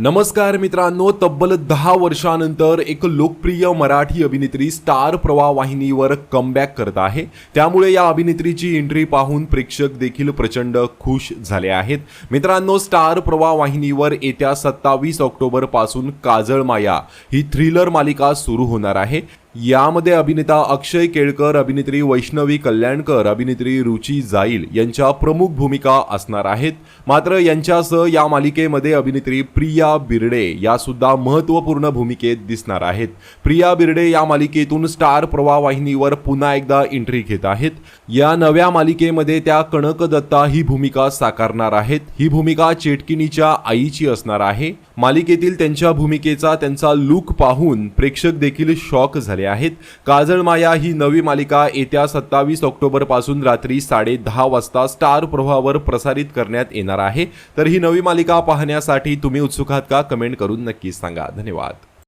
नमस्कार मित्रांनो तब्बल दहा वर्षानंतर एक लोकप्रिय मराठी अभिनेत्री स्टार प्रवाह वाहिनीवर कमबॅक करत आहे. त्यामुळे या अभिनेत्रीची एंट्री पाहून प्रेक्षक देखील प्रचंड खुश झाले आहेत. मित्रांनो स्टार प्रवाह वाहिनीवर येत्या सत्तावीस ऑक्टोबरपासून काजळ माया ही थ्रिलर मालिका सुरू होणार आहे. यामध्ये अभिनेता अक्षय केळकर अभिनेत्री वैष्णवी कल्याणकर अभिनेत्री रुची जाईल यांच्या प्रमुख भूमिका असणार आहेत. मात्र यांच्यासह या मालिकेमध्ये अभिनेत्री प्रिया बिर्डे या सुद्धा महत्त्वपूर्ण भूमिकेत दिसणार आहेत. प्रिया बिर्डे या मालिकेतून स्टार प्रवाह वाहिनीवर पुन्हा एकदा एंट्री घेत आहेत. या नव्या मालिकेमध्ये त्या कणक दत्ता ही भूमिका साकारणार आहेत. ही भूमिका चेटकिनीच्या आईची असणार आहे. मालिकेतील त्यांच्या भूमिकेचा त्यांचा लुक पाहून प्रेक्षक देखील शॉक झाले आहेत. काजळ माया ही नवी मालिका येत्या सत्तावीस ऑक्टोबरपासून रात्री साडे दहा वाजता स्टार प्रवाहावर प्रसारित करण्यात येणार आहे. तर ही नवी मालिका पाहण्यासाठी तुम्ही उत्सुक आहात का? कमेंट करून नक्कीच सांगा. धन्यवाद.